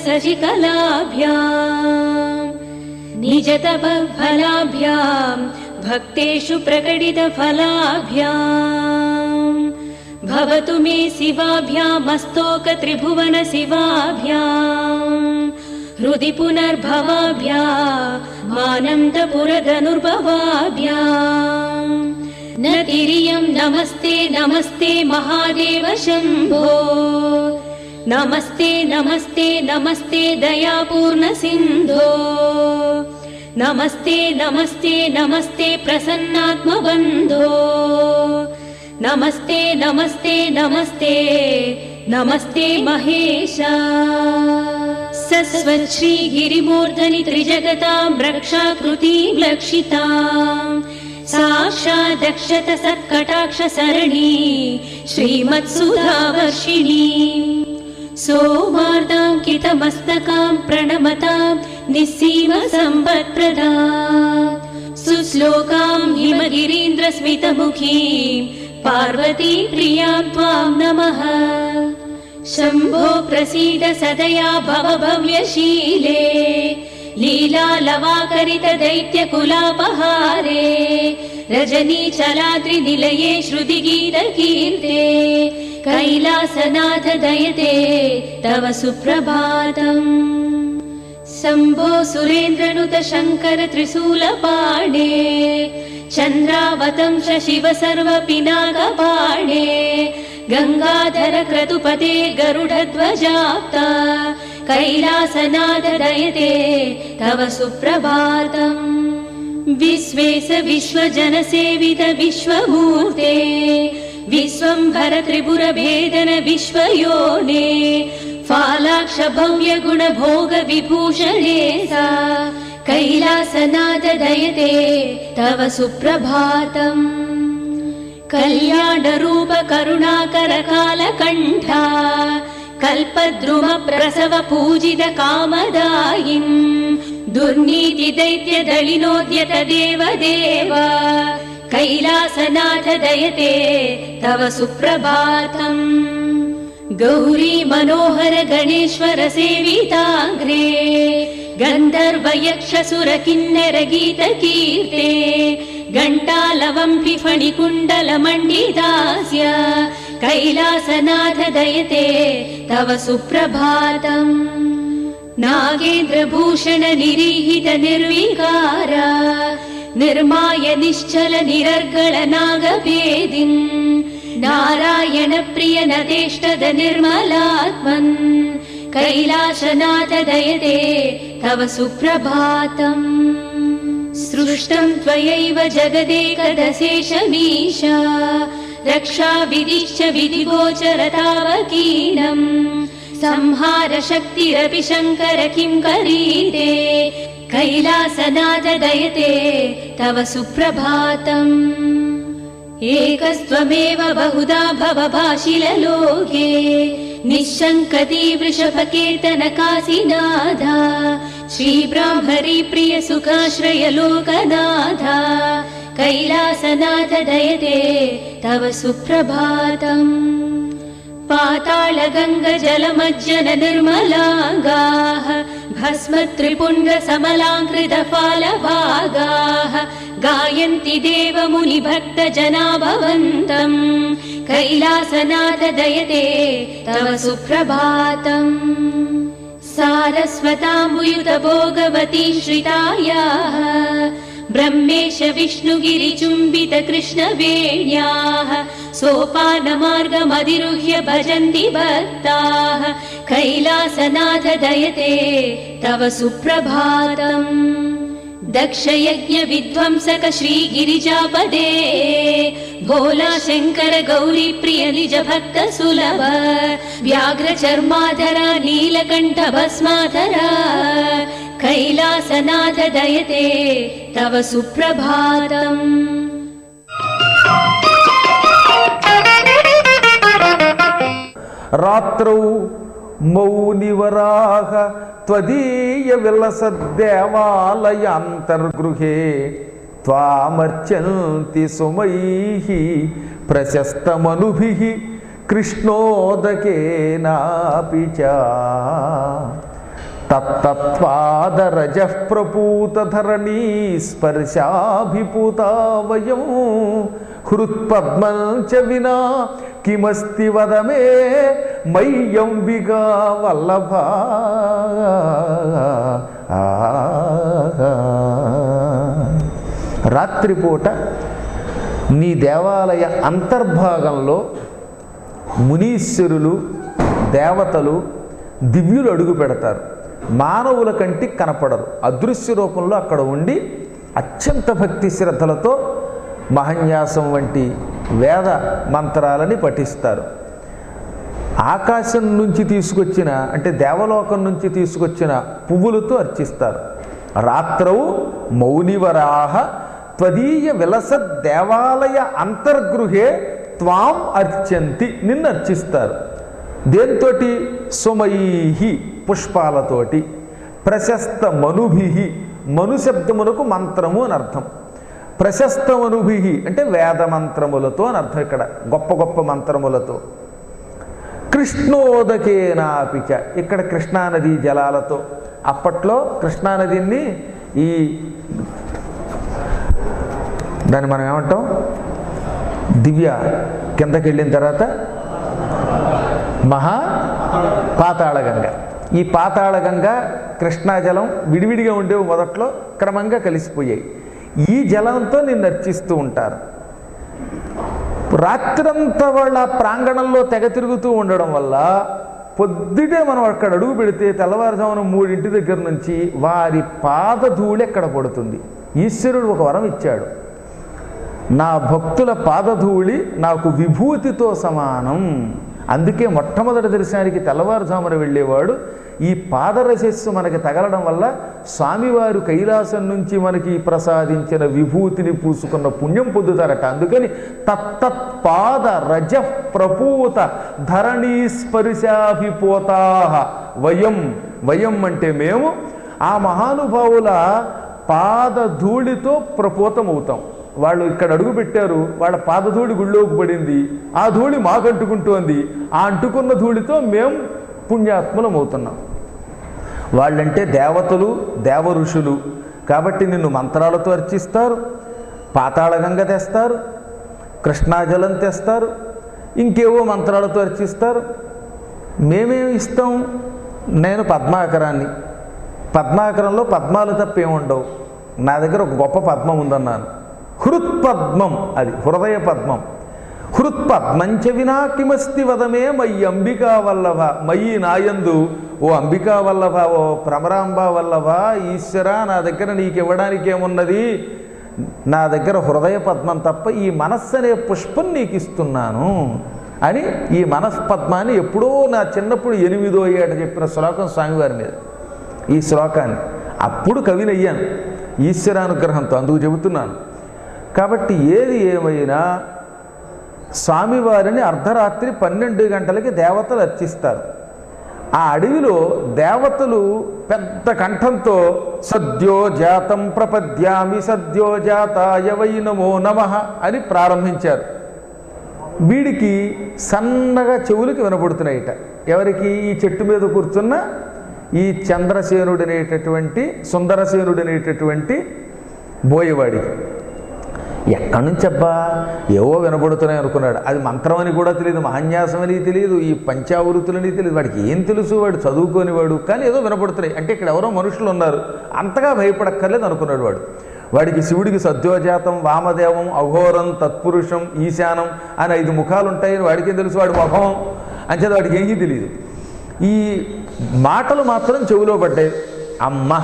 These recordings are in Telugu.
चूडालङ्कृतशशिकलाभ्याम् निजतपफलाभ्याम् भक्तेषु प्रकटितफलाभ्याम्। भवतु मे शिवाभ्यामस्तोकत्रिभुवन शिवाभ्याम्। हृदि पुनर्भवाभ्या मानन्दपुरधनुर्भवाभ्याम्। न तिर्यं नमस्ते नमस्ते महादेव शम्भो नमस्ते नमस्ते नमस्ते दयापूर्ण सिन्धो। नमस्ते नमस्ते नमस्ते प्रसन्नात्मबन्धो नमस्ते नमस्ते नमस्ते नमस्ते महेशा। सस्वच्छ्रीगिरिमूर्धनि त्रिजगतां रक्षाकृतीं लक्षिताम् साक्षादक्षत सत्कटाक्षसरणी श्रीमत्सुधावर्षिणी सोमार्दाङ्कितमस्तकां प्रणमतां निस्सीम सम्पत्प्रदा सुश्लोकां हिमगिरीन्द्रस्मितमुखीं पार्वती प्रियां त्वां नमः। शम्भो प्रसीद सदया भव भव्यशीले लीलालवाकरित दैत्यकुलापहारे रजनीचलाद्रिनिलये श्रुतिगीतकीर्ते कैलासनाथ दयते तव सुप्रभातम्। शम्भो सुरेन्द्रनुत शङ्कर त्रिशूलपाणे चन्द्रावतं शिव सर्वपिनाकपाणे गङ्गाधर क्रतुपते गरुडध्वजाप्ता। कैलासनाथ दयते तव सुप्रभातम्। विश्वेश विश्वजनसेवित विश्वमूर्ते विश्वम्भरत्रिपुरभेदन विश्वयोने फालाक्षभव्यगुणभोगविभूषणे सा। कैलासनाथ दयते तव सुप्रभातम् कल्याणरूपकरुणाकरकालकण्ठा कल्पद्रुमप्रसवपूजित कल्पद्रुवप्रसवपूजित कामदायिम् दुर्नीति दैत्यदलिनोद्यत देवदेव कैलासनाथ दयते तव सुप्रभातम्। गौरी मनोहर गणेश्वर सेविताग्रे गन्धर्वयक्षसुरकिन्नरगीतकीर्ते घण्टालवम्पिफणिकुण्डलमण्डिदास्य कैलासनाथ दयते तव सुप्रभातम्। नागेन्द्रभूषण निरीहित निरीहितनिर्विङ्गार निर्माय निश्चल निरर्गल नारायणप्रियनदेष्टद निर्मलात्मन्। कैलासनाथ दयते तव सुप्रभातम्। सृष्टम् त्वयैव जगदे कदशेषमीषा रक्षाविधिश्च विधिगोचरतावकीणम्। संहारशक्तिरपि शङ्कर किम् करीते? कैलासनाददयते तव सुप्रभातम्। एकस्त्वमेव बहुधा भवभाषिलोके निःशङ्कती श्रीब्राह्मरी श्रीब्राह्मरीप्रियसुखाश्रयलोकनाथ कैलासनाथ दयते तव सुप्रभातम्। पातालगङ्गजलमज्जन निर्मलाङ्गाः भस्मत्रिपुण्डसमलाङ्कृतफालभागाः गायन्ति देवमुनिभक्तजना भवन्तम् कैलासनाथ दयते तव सुप्रभातम् सारस्वताम्बुयुतभोगवती श्रितायाः ब्रह्मेश विष्णुगिरिचुम्बित कृष्णवेण्याः सोपानमार्गमधिरुह्य भजन्ति भक्ताः कैलासनाथ दयते तव सुप्रभातम्। दक्षयज्ञविध्वंसक श्रीगिरिजापदे भोला शङ्कर गौरी प्रिय निज भक्त सुलभ व्याघ्र चर्माधरा नीलकण्ठ भस्माधरा कैलासनाथ दयते तव सुप्रभातम् రాత్రౌ మౌనివరాహ త్వదీయ విలసద్దేవాలయాంతర్గృహే త్వామర్చంతి సుమైః ప్రశస్తమనుభిః కృష్ణోదకేనాపి చ తత్తత్వాదరజ ప్రపూతధరణీ స్పర్శాభిపూత వయం హృత్పద్మం చ వినా కిమస్తి వదమే మయ్యంబిగా వల్లభ రాత్రిపూట నీ దేవాలయ అంతర్భాగంలో మునీశ్వరులు దేవతలు దివ్యులు అడుగు పెడతారు. మానవుల కంటికి కనపడరు. అదృశ్య రూపంలో అక్కడ ఉండి అత్యంత భక్తి శ్రద్ధలతో మహన్యాసం వంటి వేద మంత్రాలని పఠిస్తారు. ఆకాశం నుంచి తీసుకొచ్చిన అంటే దేవలోకం నుంచి తీసుకొచ్చిన పువ్వులతో అర్చిస్తారు. రాత్రవు మౌనివరాహ త్వదీయ విలస దేవాలయ అంతర్గృహే త్వాం అర్చంతి నిన్ను అర్చిస్తారు. దేంతోటి సుమైహి పుష్పాలతోటి ప్రశస్త మనుభి మను శబ్దమునకు మంత్రము అని అర్థం. ప్రశస్త మనుభి అంటే వేద మంత్రములతో అని అర్థం ఇక్కడ గొప్ప గొప్ప మంత్రములతో. కృష్ణోదకేనాపిచ ఇక్కడ కృష్ణానదీ జలాలతో. అప్పట్లో కృష్ణానదిని ఈ దాన్ని మనం ఏమంటాం? దివ్య కిందకి వెళ్ళిన తర్వాత మహా పాతాళగంగ. ఈ పాతాళగంగ కృష్ణా జలం విడివిడిగా ఉండేవి మొదట్లో క్రమంగా కలిసిపోయాయి. ఈ జలంతో నిన్ను అర్చిస్తూ ఉంటారు. రాత్రంతా వాళ్ళ ప్రాంగణంలో తెగ తిరుగుతూ ఉండడం వల్ల పొద్దుటే మనం అక్కడ అడుగు పెడితే తెల్లవారుజామున మూడింటి దగ్గర నుంచి వారి పాదధూళి ఎక్కడ పడుతుంది? ఈశ్వరుడు ఒక వరం ఇచ్చాడు. నా భక్తుల పాదధూళి నాకు విభూతితో సమానం. అందుకే మొట్టమొదటి దర్శనానికి తెల్లవారుజామున వెళ్ళేవాడు. ఈ పాదరశస్సు మనకి తగలడం వల్ల స్వామివారు కైలాసం నుంచి మనకి ప్రసాదించిన విభూతిని పూసుకున్న పుణ్యం పొందుతారట. అందుకని తత్తత్ పాద రజ ప్రపూత ధరణీ స్పర్శాభిపోతా. వయం వయం అంటే మేము ఆ మహానుభావుల పాదధూళితో ప్రపోతమవుతాం. వాళ్ళు ఇక్కడ అడుగు పెట్టారు వాళ్ళ పాదధూళి గుళ్ళోకి పడింది ఆ ధూళి మాకు అంటుకుంటోంది ఆ అంటుకున్న ధూళితో మేము పుణ్యాత్ములం అవుతున్నాం. వాళ్ళంటే దేవతలు దేవ ఋషులు కాబట్టి నిన్ను మంత్రాలతో అర్చిస్తారు పాతాళగంగ తెస్తారు కృష్ణాజలం తెస్తారు ఇంకేవో మంత్రాలతో అర్చిస్తారు. మేమేమి ఇస్తాం? నేను పద్మాకరాన్ని. పద్మాకరంలో పద్మాలు తప్పేముండవు నా దగ్గర ఒక గొప్ప పద్మం ఉందన్నాను. హృత్పద్మం అది హృదయ పద్మం. హృత్పద్మంచ వినా కిమస్తి వదమే మయి అంబికా వల్లభ. మయి నాయందు ఓ అంబికా వల్లభ ఓ ప్రమరాంబ వల్లభ ఈశ్వర నా దగ్గర నీకు ఇవ్వడానికి ఏమున్నది నా దగ్గర హృదయ పద్మం తప్ప ఈ మనస్సు అనే పుష్పం నీకు ఇస్తున్నాను అని ఈ మనస్పద్మాన్ని ఎప్పుడో నా చిన్నప్పుడు ఎనిమిదో ఏట చెప్పిన శ్లోకం స్వామివారి మీద. ఈ శ్లోకాన్ని అప్పుడు కవిని అయ్యాను ఈశ్వరానుగ్రహంతో అందుకు చెబుతున్నాను. కాబట్టి ఏది ఏమైనా స్వామివారిని అర్ధరాత్రి పన్నెండు గంటలకి దేవతలు అర్చిస్తారు. ఆ అడవిలో దేవతలు పెద్ద కంఠంతో సద్యో జాతం ప్రపద్యామి సద్యో జాతాయ వై నమో నమ అని ప్రారంభించారు. వీడికి సన్నగా చెవులకి వినపడుతున్నాయిట. ఎవరికి? ఈ చెట్టు మీద కూర్చున్న ఈ చంద్రసేనుడనేటటువంటి సుందరసేనుడనేటటువంటి బోయవాడికి. ఎక్కడి నుంచి అబ్బా ఏవో వినబడుతున్నాయి అనుకున్నాడు. అది మంత్రం అని కూడా తెలియదు మహాన్యాసం అని తెలియదు ఈ పంచావృతులని తెలియదు వాడికి ఏం తెలుసు? వాడు చదువుకోనివాడు. కానీ ఏదో వినపడుతున్నాయి. అంటే ఇక్కడ ఎవరో మనుషులు ఉన్నారు. అంతగా భయపడక్కర్లేదు అనుకున్నాడు వాడు. వాడికి శివుడికి సద్యోజాతం వామదేవం అఘోరం తత్పురుషం ఈశానం అని ఐదు ముఖాలు ఉంటాయని వాడికి తెలుసు? వాడి ముఖం అంచేది వాడికి ఏమీ తెలియదు ఈ మాటలు మాత్రం చెవిలో పడ్డాయి. అమ్మ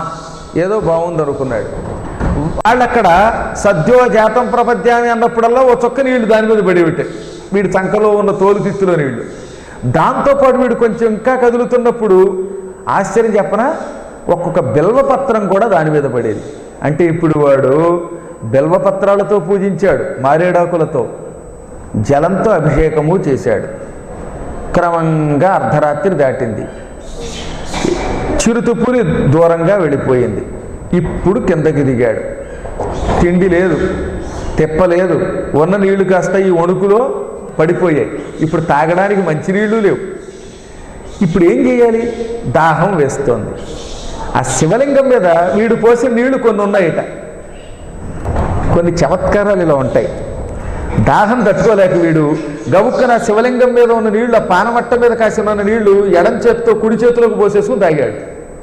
ఏదో బాగుంది అనుకున్నాడు వాళ్ళక్కడ సద్యో జాతం ప్రపద్యామి అన్నప్పుడల్లా ఓ చొక్క నీళ్ళు దాని మీద పడేవిటే వీడి చంకలో ఉన్న తోలు తిత్తులో నీళ్ళు. దాంతోపాటు వీడు కొంచెం ఇంకా కదులుతున్నప్పుడు ఆశ్చర్యం చెప్పనా? ఒక్కొక్క బిల్వపత్రం కూడా దాని మీద పడేది. అంటే ఇప్పుడు వాడు బిల్వపత్రాలతో పూజించాడు మారేడాకులతో. జలంతో అభిషేకము చేశాడు. క్రమంగా అర్ధరాత్రి దాటింది. చిరుతుపురి దూరంగా వెళ్ళిపోయింది. ఇప్పుడు కిందకి దిగాడు. తిండి లేదు తెప్ప లేదు ఉన్న నీళ్ళు కాస్త ఈ వణుకులో పడిపోయాయి. ఇప్పుడు తాగడానికి మంచినీళ్ళు లేవు. ఇప్పుడు ఏం చేయాలి? దాహం వేస్తోంది. ఆ శివలింగం మీద వీడు పోసిన నీళ్ళు కొన్ని ఉన్నాయట. కొన్ని చమత్కారాలు ఇలా ఉంటాయి. దాహం తట్టుకోలేక వీడు గబుక్కన శివలింగం మీద ఉన్న నీళ్ళు పానమట్ట మీద కాసిన నీళ్ళు ఎడం చేత్తో కుడి చేతిలోకి పోసేసుకుని తాగాడు.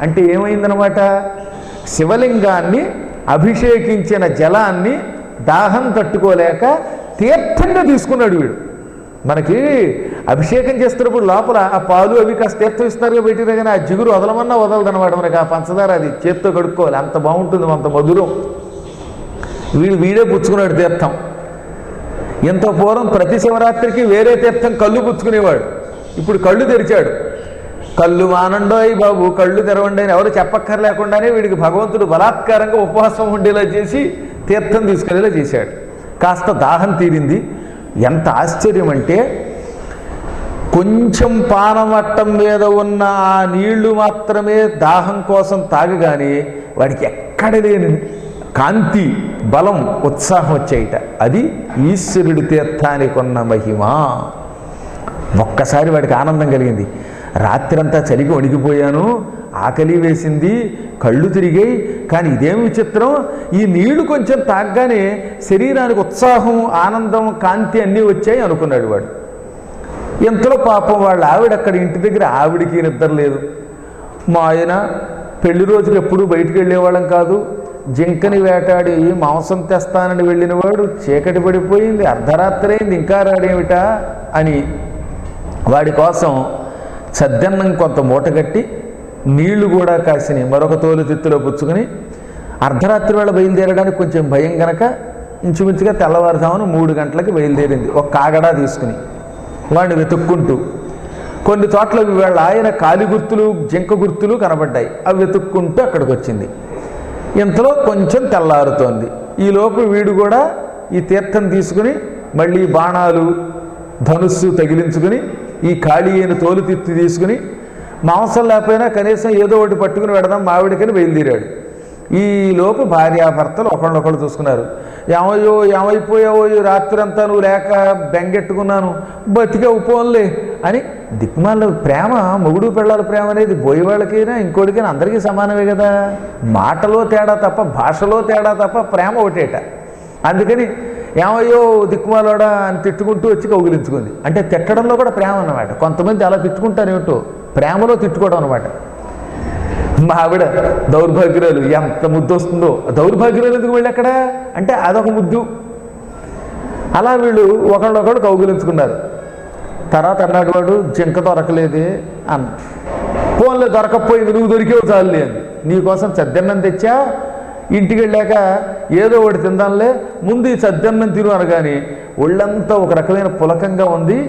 అంటే ఏమైందనమాట శివలింగాన్ని అభిషేకించిన జలాన్ని దాహం తట్టుకోలేక తీర్థంగా తీసుకున్నాడు వీడు. మనకి అభిషేకం చేస్తున్నప్పుడు లోపల ఆ పాలు అవి కాస్త తీర్థం ఇస్తున్నారుగా పెట్టినా కానీ ఆ జిగురు వదలమన్నా వదలదనమాట మనకి ఆ పంచదార అది. చేత్తో కడుక్కోవాలి. అంత బాగుంటుంది అంత మధురం. వీడు వీడే పుచ్చుకున్నాడు తీర్థం. ఎంతో పూర్వం ప్రతి శివరాత్రికి వేరే తీర్థం కళ్ళు పుచ్చుకునేవాడు. ఇప్పుడు కళ్ళు తెరిచాడు. కళ్ళు మానండోయ్ బాబు కళ్ళు తెరవండి అని ఎవరు చెప్పక్కర్లేకుండానే వీడికి భగవంతుడు బలాత్కారంగా ఉపవాసం ఉండేలా చేసి తీర్థం తీసుకునేలా చేశాడు. కాస్త దాహం తీరింది. ఎంత ఆశ్చర్యం అంటే కొంచెం పానమట్టం మీద ఉన్న ఆ నీళ్ళు మాత్రమే దాహం కోసం తాగగానే వాడికి ఎక్కడ లేని కాంతి బలం ఉత్సాహం వచ్చాయిట. అది ఈశ్వరుడి తీర్థానికి ఉన్న మహిమ. ఒక్కసారి వాడికి ఆనందం కలిగింది. రాత్రంతా చలికి వణికిపోయాను. ఆకలి వేసింది కళ్ళు తిరిగాయి. కానీ ఇదేం విచిత్రం? ఈ నీళ్ళు కొంచెం తాగ్గానే శరీరానికి ఉత్సాహం ఆనందం కాంతి అన్నీ వచ్చాయి అనుకున్నాడు వాడు. ఇంతలో పాపం వాళ్ళ ఆవిడ అక్కడ ఇంటి దగ్గర ఆవిడికి నిద్ర లేదు. మా ఆయన పెళ్ళి రోజులు ఎప్పుడూ బయటికి వెళ్ళేవాళ్ళం కాదు. జింకని వేటాడి మాంసం తెస్తానని వెళ్ళినవాడు చీకటి పడిపోయింది అర్ధరాత్రి అయింది ఇంకా రాడేమిటా అని వాడి కోసం సద్దన్నం కొంత మూటగట్టి నీళ్ళు కూడా కాసిన మరొక తోలు తిత్తులో పుచ్చుకొని అర్ధరాత్రి వేళ బయలుదేరడానికి కొంచెం భయం గనక ఇంచుమించుగా తెల్లవారుజామున మూడు గంటలకి బయలుదేరింది. ఒక కాగడా తీసుకుని వాడిని వెతుక్కుంటూ కొన్ని చోట్ల వీళ్ళ ఆయన కాలి గుర్తులు జింక గుర్తులు కనబడ్డాయి. అవి వెతుక్కుంటూ అక్కడికి వచ్చింది ఇంతలో కొంచెం తెల్లారుతోంది. ఈలోపు వీడు కూడా ఈ తీర్థం తీసుకుని మళ్ళీ బాణాలు ధనుస్సు తగిలించుకుని ఈ ఖాళీ అయిన తోలు తిత్తి తీసుకుని మాంసం లేకపోయినా కనీసం ఏదో ఒకటి పట్టుకుని పెడదాం మావిడికని బయలుదేరాడు. ఈ భార్యాభర్తలు ఒకళ్ళొకళ్ళు చూసుకున్నారు. ఏమయ్యో ఏమైపోయావో రాత్రంతా రాత్రి అంతా నువ్వు లేక బెంగెట్టుకున్నాను. బతికే ఉపోన్లే అని దిక్కుమాల ప్రేమ మొగుడు పిల్లల ప్రేమ అనేది బోయేవాళ్ళకైనా ఇంకోటికైనా అందరికీ సమానమే కదా. మాటలో తేడా తప్ప భాషలో తేడా తప్ప ప్రేమ ఒకటేట. అందుకని ఏమయ్యో దిక్కుమాలోడా అని తిట్టుకుంటూ వచ్చి కౌగిలించుకుంది. అంటే తిట్టడంలో కూడా ప్రేమ అన్నమాట. కొంతమంది అలా తిట్టుకుంటారు ఏమిటో ప్రేమలో తిట్టుకోవడం అనమాట మా ఆవిడ దౌర్భాగ్యురాలు ఎంత ముద్దు వస్తుందో. దౌర్భాగ్యురాలు ఎందుకు వెళ్ళి అక్కడ? అంటే అదొక ముద్దు. అలా వీళ్ళు ఒకళ్ళొకడు కౌగిలించుకున్నారు. తర్వాత అన్నాడు వాడు జింక దొరకలేదే అన్న ఫోన్లో దొరకపోయింది నువ్వు దొరికేవు చాలు అని నీకోసం చద్దన్నం తెచ్చా? ఇంటికి వెళ్ళాక ఏదో ఒకటి తిందాంలే ముందు ఈ సద్దన్నం తిను అనగాని ఒళ్ళంతా ఒక రకమైన పులకంగా ఉంది.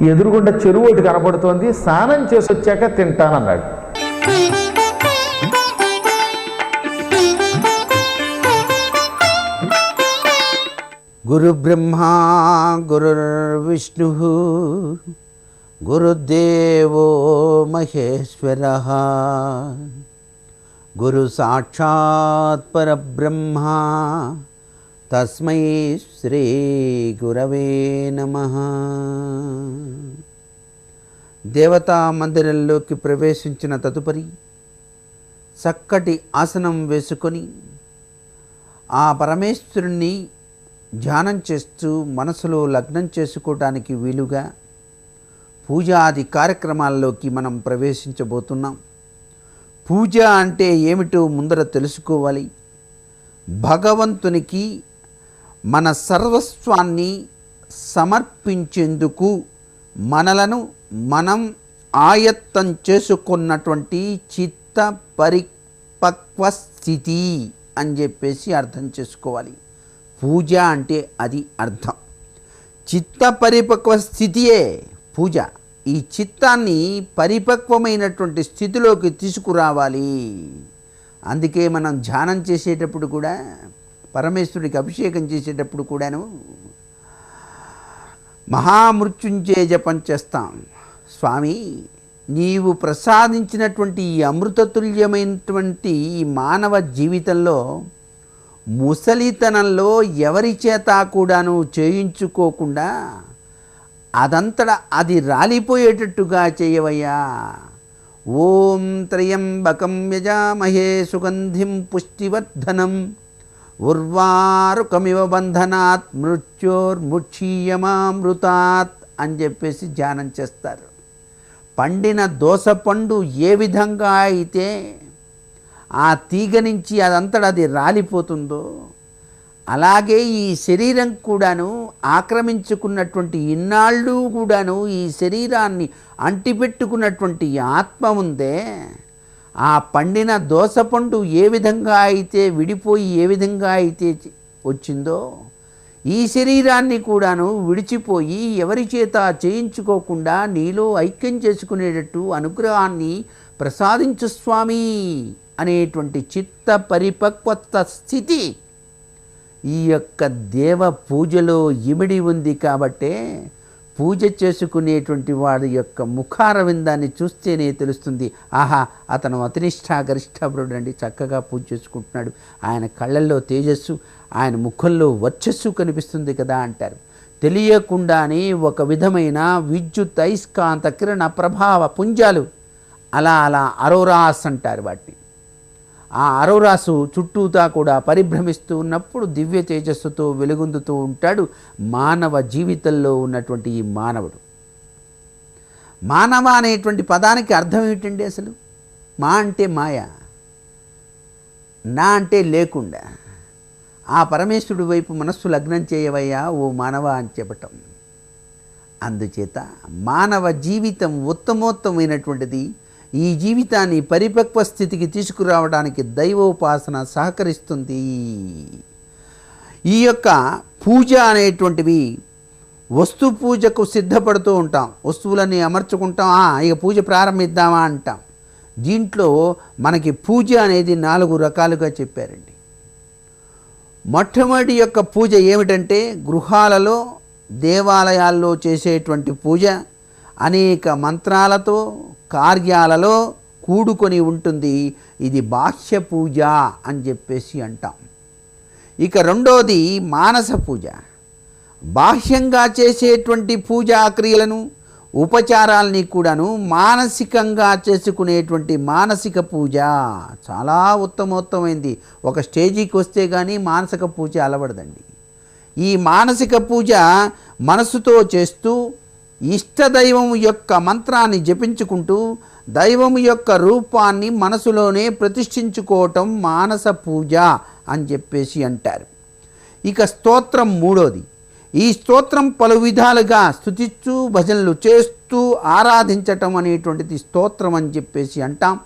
ఎదురుగుండా చెరువు ఒకటి కనపడుతోంది. స్నానం చేసి వచ్చాక తింటానన్నాడు. గురుబ్రహ్మా గురుర్విష్ణు గురుదేవో మహేశ్వర. గురు సాక్షాత్ పరబ్రహ్మ. తస్మై శ్రీ గురవే నమ. దేవతా మందిరంలోకి ప్రవేశించిన తదుపరి చక్కటి ఆసనం వేసుకొని ఆ పరమేశ్వరుణ్ణి ధ్యానం చేస్తూ మనసులో లగ్నం చేసుకోవడానికి వీలుగా పూజాది కార్యక్రమాల్లోకి మనం ప్రవేశించబోతున్నాం. పూజ అంటే ఏమిటో ముందర తెలుసుకోవాలి. భగవంతునికి మన సర్వస్వాన్ని సమర్పించేందుకు మనలను మనం ఆయత్తం చేసుకున్నటువంటి చిత్త పరిపక్వ స్థితి అని చెప్పేసి అర్థం చేసుకోవాలి. పూజ అంటే అది అర్థం. చిత్త పరిపక్వ స్థితియే పూజ. ఈ చిత్తాన్ని పరిపక్వమైనటువంటి స్థితిలోకి తీసుకురావాలి. అందుకే మనం ధ్యానం చేసేటప్పుడు కూడా పరమేశ్వరుడికి అభిషేకం చేసేటప్పుడు కూడాను మహామృత్యుంజయ జపం చేస్తాం. స్వామి నీవు ప్రసాదించినటువంటి ఈ అమృతతుల్యమైనటువంటి ఈ మానవ జీవితంలో ముసలితనంలో ఎవరి చేత కూడాను చేయించుకోకుండా అదంతట అది రాలిపోయేటట్టుగా చేయవయ్యా. ఓం త్రయంబకం యజామహే సుగంధిం పుష్టివర్ధనం. ఉర్వారుకమివ బంధనాత్ మృత్యోర్ముక్షీయమామృతాత్ అని చెప్పేసి ధ్యానం చేస్తారు. పండిన దోసపండు ఏ విధంగా అయితే ఆ తీగ నుంచి అదంతటా అది రాలిపోతుందో అలాగే ఈ శరీరం కూడాను ఆక్రమించుకున్నటువంటి ఇన్నాళ్ళు కూడాను ఈ శరీరాన్ని అంటిపెట్టుకున్నటువంటి ఆత్మ ఉందే ఆ పండిన దోసపండు ఏ విధంగా అయితే విడిపోయి ఏ విధంగా అయితే వచ్చిందో ఈ శరీరాన్ని కూడాను విడిచిపోయి ఎవరి చేత చేయించుకోకుండా నీలో ఐక్యం చేసుకునేటట్టు అనుగ్రహాన్ని ప్రసాదించు స్వామి అనేటువంటి చిత్త పరిపక్వత స్థితి ఈ యొక్క దేవ పూజలో ఇమిడి ఉంది కాబట్టే పూజ చేసుకునేటువంటి వాడి యొక్క ముఖారవిందాన్ని చూస్తేనే తెలుస్తుంది. ఆహా అతను అతినిష్టాగరిష్టాభరుడు అండి చక్కగా పూజ చేసుకుంటున్నాడు. ఆయన కళ్ళల్లో తేజస్సు ఆయన ముఖంలో వర్చస్సు కనిపిస్తుంది కదా అంటారు. తెలియకుండానే ఒక విధమైన విద్యుత్ అయస్కాంత కిరణ ప్రభావ పుంజాలు అలా అలా అరోరాస్ అంటారు వాటిని. ఆ అరవరాసు చుట్టూతా కూడా పరిభ్రమిస్తూ ఉన్నప్పుడు దివ్య తేజస్సుతో వెలుగొందుతూ ఉంటాడు మానవ జీవితంలో ఉన్నటువంటి ఈ మానవుడు. మానవ అనేటువంటి పదానికి అర్థం ఏమిటండి అసలు? మా అంటే మాయ నా అంటే లేకుండా. ఆ పరమేశ్వరుడి వైపు మనస్సు లగ్నం చేయవయ్యా ఓ మానవ అని చెప్పటం. అందుచేత మానవ జీవితం ఉత్తమోత్తమైనటువంటిది ఈ జీవితాన్ని పరిపక్వ స్థితికి తీసుకురావడానికి దైవోపాసన సహకరిస్తుంది. ఈ యొక్క పూజ అనేటువంటివి వస్తు పూజకు సిద్ధపడుతూ ఉంటాం. వస్తువులన్నీ అమర్చుకుంటాం. "ఆ, ఇక పూజ ప్రారంభిద్దామా అంటాం. దీంట్లో మనకి పూజ అనేది నాలుగు రకాలుగా చెప్పారండి. మొట్టమొదటి యొక్క పూజ ఏమిటంటే గృహాలలో దేవాలయాల్లో చేసేటువంటి పూజ అనేక మంత్రాలతో కార్యాలలో కూడుకొని ఉంటుంది. ఇది బాహ్య పూజ అని చెప్పేసి అంటాం. ఇక రెండోది మానస పూజ. బాహ్యంగా చేసేటువంటి పూజా క్రియలను ఉపచారాలని కూడాను మానసికంగా చేసుకునేటువంటి మానసిక పూజ చాలా ఉత్తమోత్తమైంది. ఒక స్టేజీకి వస్తే కానీ మానసిక పూజ అలవడదండి. ఈ మానసిక పూజ మనసుతో చేస్తూ ఇష్టదైవం యొక్క మంత్రాన్ని జపించుకుంటూ దైవం యొక్క రూపాన్ని మనసులోనే ప్రతిష్ఠించుకోవటం మానస పూజ అని చెప్పేసి అంటారు. ఇక స్తోత్రం మూడోది. ఈ స్తోత్రం పలు విధాలుగా స్థుతిస్తూ భజనలు చేస్తూ ఆరాధించటం అనేటువంటిది స్తోత్రం అని చెప్పేసి అంటాం.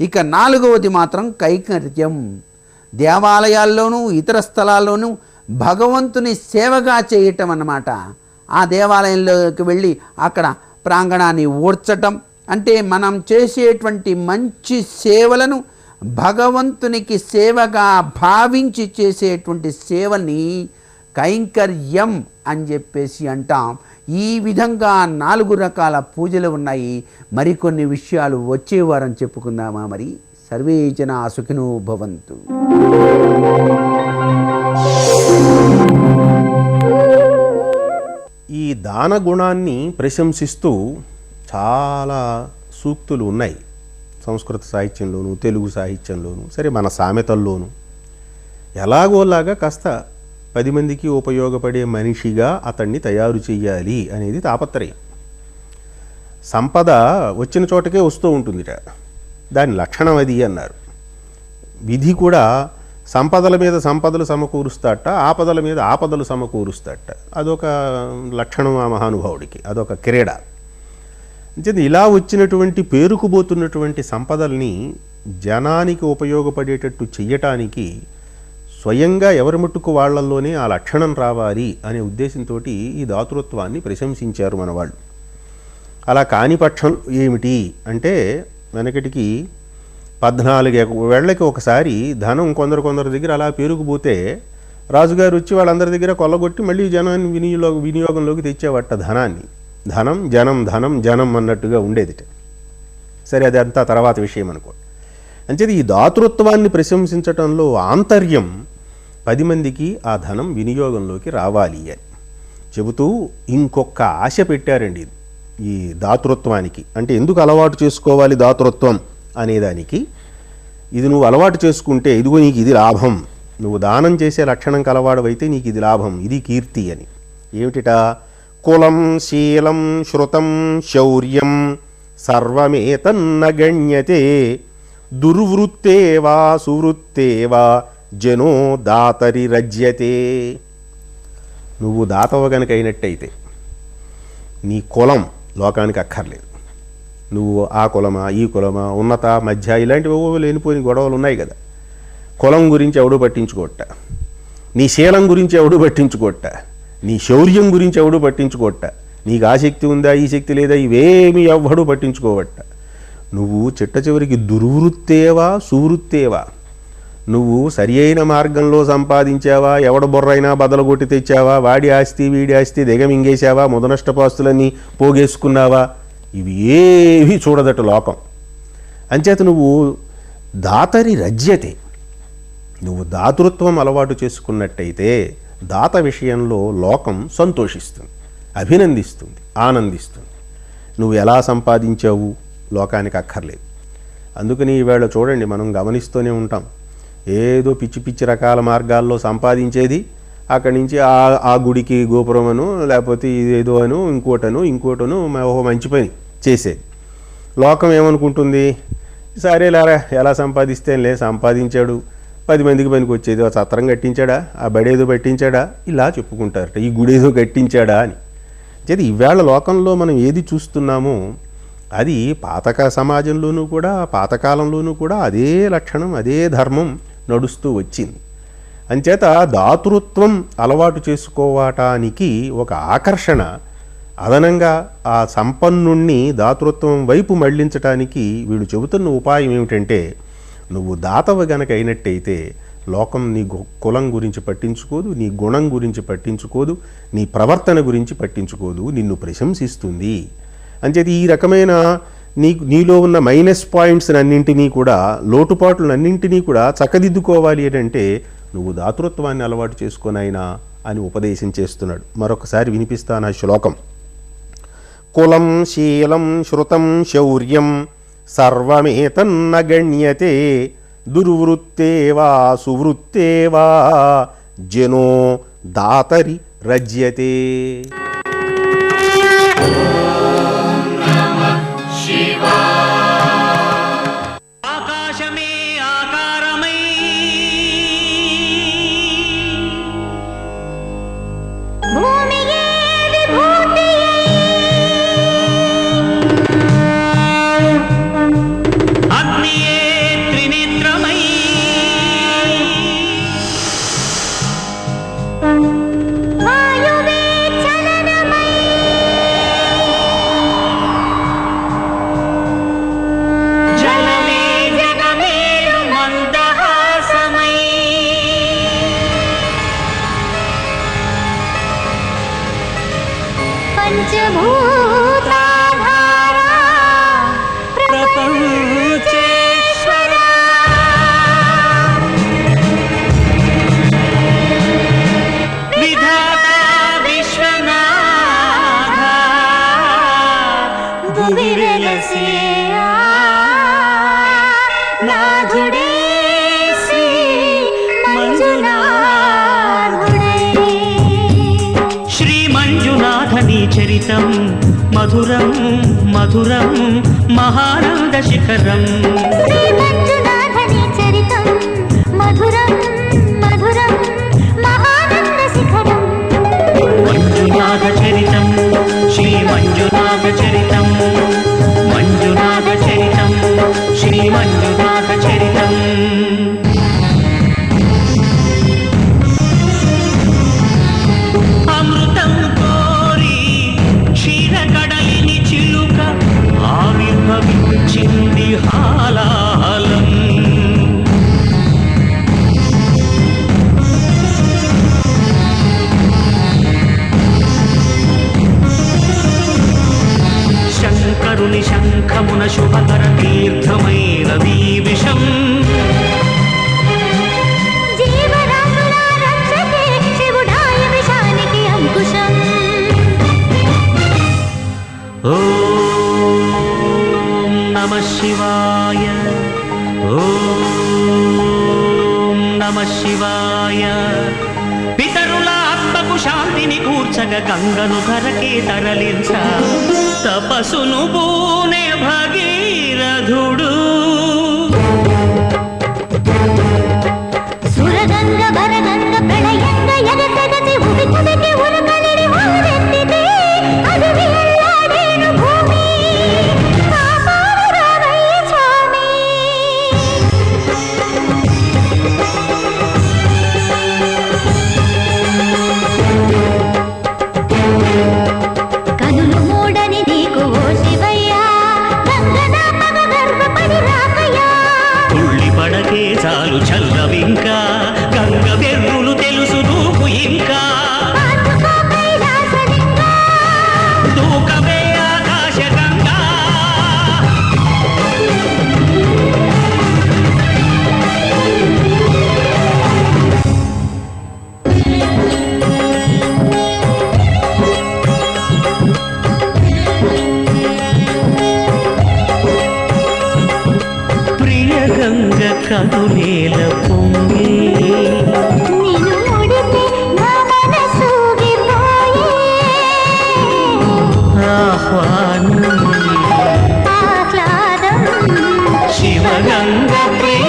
ఇక నాలుగవది మాత్రం కైకర్యం. దేవాలయాల్లోనూ ఇతర స్థలాల్లోనూ భగవంతుని సేవగా చేయటం అన్నమాట. ఆ దేవాలయంలోకి వెళ్ళి అక్కడ ప్రాంగణాన్ని ఊడ్చటం అంటే మనం చేసేటువంటి మంచి సేవలను భగవంతునికి సేవగా భావించి చేసేటువంటి సేవని కైంకర్యం అని చెప్పేసి అంటాం. ఈ విధంగా నాలుగు రకాల పూజలు ఉన్నాయి. మరికొన్ని విషయాలు వచ్చేవారని చెప్పుకుందామా మరి? సర్వే జన సుఖినో భవంతు. ఈ దాన గుణాన్ని ప్రశంసిస్తూ చాలా సూక్తులు ఉన్నాయి. సంస్కృత సాహిత్యంలోను తెలుగు సాహిత్యంలోను సరే మన సామెతల్లోను. ఎలాగోలాగా కాస్త పది మందికి ఉపయోగపడే మనిషిగా అతన్ని తయారు చేయాలి అనేది తాపత్రయం. సంపద వచ్చిన చోటకే వస్తూ ఉంటుందిట. దాని లక్షణం అది అన్నారు. విధి కూడా సంపదల మీద సంపదలు సమకూరుస్తాట ఆపదల మీద ఆపదలు సమకూరుస్తాట. అదొక లక్షణం ఆ మహానుభావుడికి అదొక క్రీడ. అంచేది ఇలా వచ్చినటువంటి పేరుకుపోతున్నటువంటి సంపదల్ని జనానికి ఉపయోగపడేటట్టు చెయ్యటానికి స్వయంగా ఎవరి మట్టుకు వాళ్ళల్లోనే ఆ లక్షణం రావాలి అనే ఉద్దేశంతో ఈ దాతృత్వాన్ని ప్రశంసించారు మన వాళ్ళు అలా కాని పక్షం ఏమిటి అంటే వెనకటికి పద్నాలుగు వేళ్ళకి ఒకసారి ధనం కొందరు కొందరు దగ్గర అలా పెరుగుపోతే రాజుగారు వచ్చి వాళ్ళందరి దగ్గర కొల్లగొట్టి మళ్ళీ జనాన్ని వినియోగ వినియోగంలోకి తెచ్చేవట ధనాన్ని. ధనం జనం ధనం జనం అన్నట్టుగా ఉండేదిట. సరే అది అంతా తర్వాత విషయం అనుకోండి. అంచేది ఈ దాతృత్వాన్ని ప్రశంసించటంలో ఆంతర్యం పది మందికి ఆ ధనం వినియోగంలోకి రావాలి అని. చెబుతూ ఇంకొక ఆశ పెట్టారండి ఈ దాతృత్వానికి. అంటే ఎందుకు అలవాటు చేసుకోవాలి దాతృత్వం? అనేదానికి ఇది నువ్వు అలవాటు చేసుకుంటే ఇదిగో నీకు ఇది లాభం. నువ్వు దానం చేసే లక్షణం కలవాడవైతే నీకు ఇది లాభం. ఇది కీర్తి అని. ఏమిటిట? కులం శీలం శృతం శౌర్యం సర్వమేతన్న గణ్యతే దుర్వృత్తే వా సువృత్తే వా జనో దాతరి రజ్యతే. నువ్వు దాతవ గనుక అయినట్టయితే నీ కులం లోకానికి అక్కర్లేదు. నువ్వు ఆ కులమా ఈ కులమా ఉన్నత మధ్య ఇలాంటివి ఏవో లేనిపోయిన గొడవలు ఉన్నాయి కదా. కులం గురించి ఎవడు పట్టించుకోట? నీ శీలం గురించి ఎవడు పట్టించుకోట? నీ శౌర్యం గురించి ఎవడు పట్టించుకోట? నీకు ఆ శక్తి ఉందా ఈ శక్తి లేదా ఇవేమి ఎవ్వడు పట్టించుకోవట. నువ్వు చిట్ట చివరికి దుర్వృత్తేవా సువృత్తేవా? నువ్వు సరి అయిన మార్గంలో సంపాదించావా ఎవడ బొర్రైనా బదలగొట్టి తెచ్చావా వాడి ఆస్తి వీడి ఆస్తి దిగమింగేశావా ముదనష్టపాస్తులన్నీ పోగేసుకున్నావా? ఇవి ఏవి చూడదట లోకం. అంచేత నువ్వు దాతరి రజ్యతే. నువ్వు దాతృత్వం అలవాటు చేసుకున్నట్టయితే దాత విషయంలో లోకం సంతోషిస్తుంది అభినందిస్తుంది ఆనందిస్తుంది. నువ్వు ఎలా సంపాదించావు లోకానికి అక్కర్లేదు. అందుకని ఈవేళ చూడండి మనం గమనిస్తూనే ఉంటాం. ఏదో పిచ్చి పిచ్చి రకాల మార్గాల్లో సంపాదించేది అక్కడి నుంచి ఆ ఆ గుడికి గోపురమను లేకపోతే ఇదేదో అను ఇంకోటను ఇంకోటను ఓహో మంచి పని చేసేది. లోకం ఏమనుకుంటుంది? సరే లారా ఎలా సంపాదిస్తే లే సంపాదించాడు. పది మందికి పనికి వచ్చేది. ఆ సత్రం కట్టించాడా? ఆ బడేదో పెట్టించాడా? ఇలా చెప్పుకుంటారట. ఈ గుడేదో కట్టించాడా అని. చేతి ఈవేళ లోకంలో మనం ఏది చూస్తున్నామో అది పాతక సమాజంలోనూ కూడా పాతకాలంలోనూ కూడా అదే లక్షణం అదే ధర్మం నడుస్తూ వచ్చింది. అంచేత దాతృత్వం అలవాటు చేసుకోవటానికి ఒక ఆకర్షణ. అదనంగా ఆ సంపన్నుణ్ణి దాతృత్వం వైపు మళ్ళించటానికి వీళ్ళు చెబుతున్న ఉపాయం ఏమిటంటే నువ్వు దాతవ గనక అయినట్టయితే లోకం నీ గు- కులం గురించి పట్టించుకోదు నీ గుణం గురించి పట్టించుకోదు నీ ప్రవర్తన గురించి పట్టించుకోదు నిన్ను ప్రశంసిస్తుంది. అంచేది ఈ రకమైన నీ నీలో ఉన్న మైనస్ పాయింట్స్ అన్నింటినీ కూడా లోటుపాట్లన్నింటినీ కూడా చక్కదిద్దుకోవాలి అంటే నువ్వు దాతృత్వాన్ని అలవాటు చేసుకొనైనా అని ఉపదేశం చేస్తున్నాడు. మరొకసారి వినిపిస్తాను ఆ శ్లోకం? కులం శీలం శృతం శౌర్యం సర్వమేతన్న గణ్యతే దుర్వృత్తేవా సువృత్తేవా జనో దాతరి రజ్యతే. మధురం మధురం మహానంద శిఖరం. మంజునాథ చరితం. శ్రీ మంజునాథ చరితం. తరలించ. తపసును పూనే శివగంగ ప్రేమానుబంధం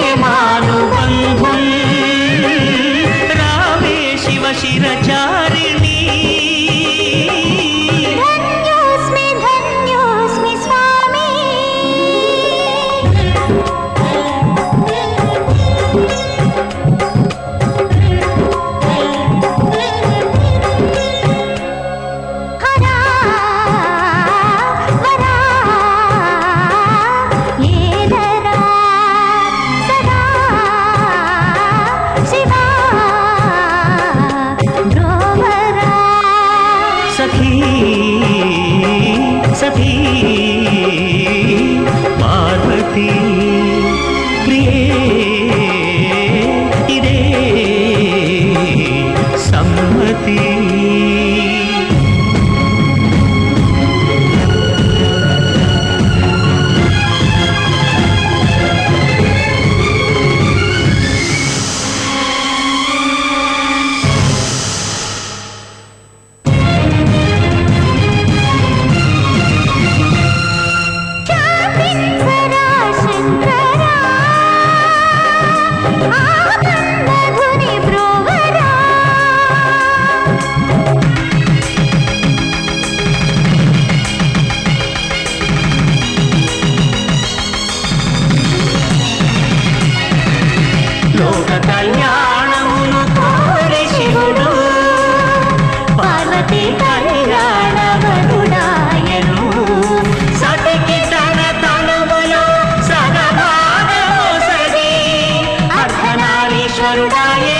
கருடாயே